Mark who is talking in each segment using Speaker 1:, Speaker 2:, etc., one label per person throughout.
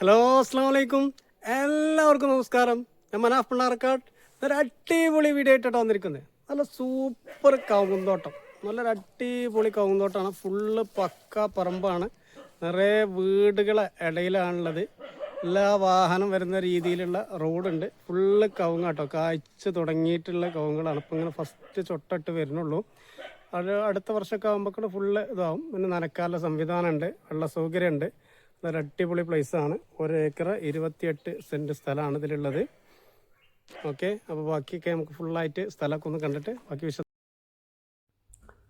Speaker 1: Hello അസ്സാം വലൈക്കും എല്ലാവർക്കും നമസ്കാരം. ഞാൻ മനാഫ് പിള്ളാർക്കാട് ഒരു അടിപൊളി വീഡിയോ ആയിട്ടാണ് വന്നിരിക്കുന്നത്. നല്ല സൂപ്പർ കവുന്തോട്ടം നല്ലൊരു അടിപൊളി കവുന്തോട്ടമാണ് ഫുള്ള് പക്ക പറമ്പാണ്. നിറയെ വീടുകളെ ഇടയിലാണുള്ളത്. എല്ലാ വാഹനം വരുന്ന രീതിയിലുള്ള റോഡുണ്ട്. ഫുള്ള് കവുങ്ങാട്ടോ കായ്ച്ച് തുടങ്ങിയിട്ടുള്ള കവുങ്ങളാണ് ഇപ്പം ഇങ്ങനെ ഫസ്റ്റ് ചൊട്ടിട്ട് വരുന്നുള്ളൂ. അത് അടുത്ത വർഷമൊക്കെ ആകുമ്പോഴേക്കും ഫുള്ള് ഇതാവും. പിന്നെ നനക്കാനുള്ള സംവിധാനമുണ്ട്. വെള്ള സൗകര്യമുണ്ട്. നല്ലൊരു അടിപൊളി പ്ലേസ് ആണ്. ഒരു ഏക്കർ ഇരുപത്തിയെട്ട് സെന്റ് സ്ഥലമാണ് ഇതിലുള്ളത്. ഓക്കെ അപ്പോൾ ബാക്കിയൊക്കെ നമുക്ക് ഫുള്ളായിട്ട് സ്ഥലമൊക്കെ ഒന്ന് കണ്ടിട്ട് ബാക്കി വിശദ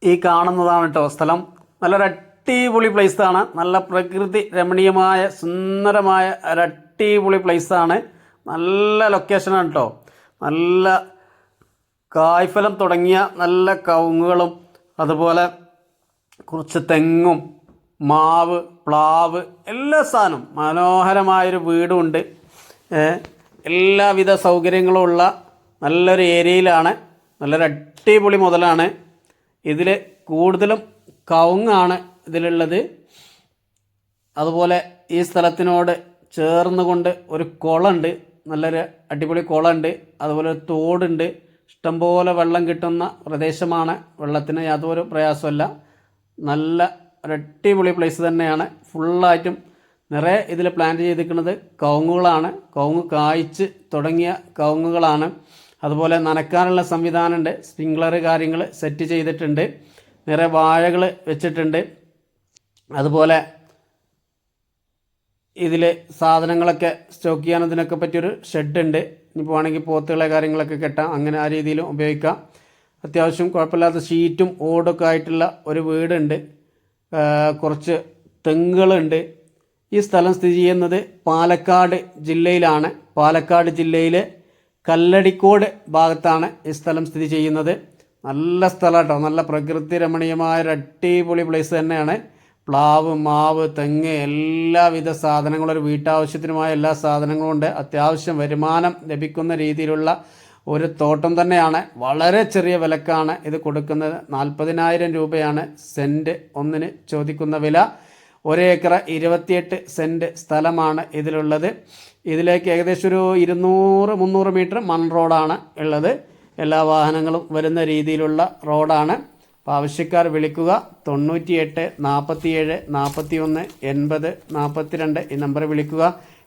Speaker 2: ഈ കാണുന്നതാണ് കേട്ടോ സ്ഥലം. നല്ലൊരു അടിപൊളി ആണ്. നല്ല പ്രകൃതി രമണീയമായ സുന്ദരമായ ഒരു അടിപൊളി ആണ്. നല്ല ലൊക്കേഷനാണ് കേട്ടോ നല്ല കായ്ഫലം തുടങ്ങിയ നല്ല കവുങ്ങുകളും അതുപോലെ കുറച്ച് തെങ്ങും മാവ് പ്ലാവ് എല്ലാ സാധനവും. മനോഹരമായൊരു വീടുമുണ്ട് എല്ലാവിധ സൗകര്യങ്ങളും ഉള്ള നല്ലൊരു ഏരിയയിലാണ്. നല്ലൊരു അടിപൊളി മുതലാണ്. ഇതിൽ കൂടുതലും കവുങ്ങാണ് ഇതിലുള്ളത്. അതുപോലെ ഈ സ്ഥലത്തിനോട് ചേർന്നുകൊണ്ട് ഒരു കുളമുണ്ട് നല്ലൊരു അടിപൊളി കുളമുണ്ട് അതുപോലെ തോടുണ്ട്. ഇഷ്ടംപോലെ വെള്ളം കിട്ടുന്ന പ്രദേശമാണ്. വെള്ളത്തിന് യാതൊരു പ്രയാസമല്ല നല്ല ഒരു പ്ലേസ് തന്നെയാണ്. ഫുള്ളായിട്ടും നിറയെ ഇതിൽ പ്ലാന്റ് ചെയ്തിരിക്കുന്നത് കവുങ്ങുകളാണ്. കവുങ്ങ് കായ്ച്ച് തുടങ്ങിയ കവുങ്ങുകളാണ്. അതുപോലെ നനക്കാനുള്ള സംവിധാനമുണ്ട്. സ്പ്രിങ്ക്ലർ കാര്യങ്ങൾ സെറ്റ് ചെയ്തിട്ടുണ്ട്. നിറയെ വാഴകൾ വെച്ചിട്ടുണ്ട്. അതുപോലെ ഇതിൽ സാധനങ്ങളൊക്കെ സ്റ്റോക്ക് ചെയ്യാൻ ഇതിനൊക്കെ പറ്റിയൊരു ഷെഡ് ഉണ്ട്. ഇനിയിപ്പോൾ വേണമെങ്കിൽ പോത്തുകളെ കാര്യങ്ങളൊക്കെ കെട്ടാം. അങ്ങനെ ആ രീതിയിലും ഉപയോഗിക്കാം. അത്യാവശ്യം കുഴപ്പമില്ലാത്ത ഷീറ്റും ഓടൊക്കെ ആയിട്ടുള്ള ഒരു വീടുണ്ട്. കുറച്ച് തെങ്ങുകളുണ്ട്. ഈ സ്ഥലം സ്ഥിതി ചെയ്യുന്നത് പാലക്കാട് ജില്ലയിലാണ്. പാലക്കാട് ജില്ലയിലെ കല്ലടിക്കോട് ഭാഗത്താണ് ഈ സ്ഥലം സ്ഥിതി ചെയ്യുന്നത്. നല്ല സ്ഥലമാണ് നല്ല പ്രകൃതി രമണീയമായ ഒരു അടിപൊളി പ്ലേസ് തന്നെയാണ്. പ്ലാവ് മാവ് തെങ്ങ് എല്ലാവിധ സാധനങ്ങളും. ഒരു വീട്ടാവശ്യത്തിനുമായ എല്ലാ സാധനങ്ങളും ഉണ്ട്. അത്യാവശ്യം വരുമാനം ലഭിക്കുന്ന രീതിയിലുള്ള ഒരു തോട്ടം തന്നെയാണ്. വളരെ ചെറിയ വിലക്കാണ് ഇത് കൊടുക്കുന്നത്. നാൽപ്പതിനായിരം രൂപയാണ് സെന്റ് ഒന്നിന് ചോദിക്കുന്ന വില. ഒരേക്കർ ഇരുപത്തിയെട്ട് സെന്റ് സ്ഥലമാണ് ഇതിലുള്ളത്. ഇതിലേക്ക് ഏകദേശം ഒരു ഇരുന്നൂറ് മുന്നൂറ് മീറ്റർ മൺ റോഡാണ് ഉള്ളത്. എല്ലാ വാഹനങ്ങളും വരുന്ന രീതിയിലുള്ള റോഡാണ്. അപ്പോൾ ആവശ്യക്കാർ വിളിക്കുക. തൊണ്ണൂറ്റിയെട്ട് നാൽപ്പത്തിയേഴ് നാൽപ്പത്തി ഒന്ന് എൺപത് നാൽപ്പത്തിരണ്ട് ഈ നമ്പർ വിളിക്കുക.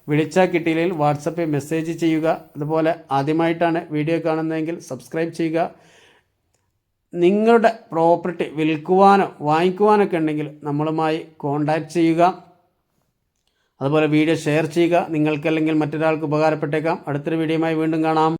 Speaker 2: വിളിച്ചാൽ കിട്ടിയില്ലെങ്കിൽ വാട്സപ്പിൽ മെസ്സേജ് ചെയ്യുക. അതുപോലെ ആദ്യമായിട്ടാണ് വീഡിയോ കാണുന്നതെങ്കിൽ സബ്സ്ക്രൈബ് ചെയ്യുക. നിങ്ങളുടെ പ്രോപ്പർട്ടി വിൽക്കുവാനോ വാങ്ങിക്കുവാനൊക്കെ ഉണ്ടെങ്കിൽ നമ്മളുമായി കോണ്ടാക്ട് ചെയ്യുക. അതുപോലെ വീഡിയോ ഷെയർ ചെയ്യുക. നിങ്ങൾക്കല്ലെങ്കിൽ മറ്റൊരാൾക്ക് ഉപകാരപ്പെട്ടേക്കാം. അടുത്തൊരു വീഡിയോയുമായി വീണ്ടും കാണാം.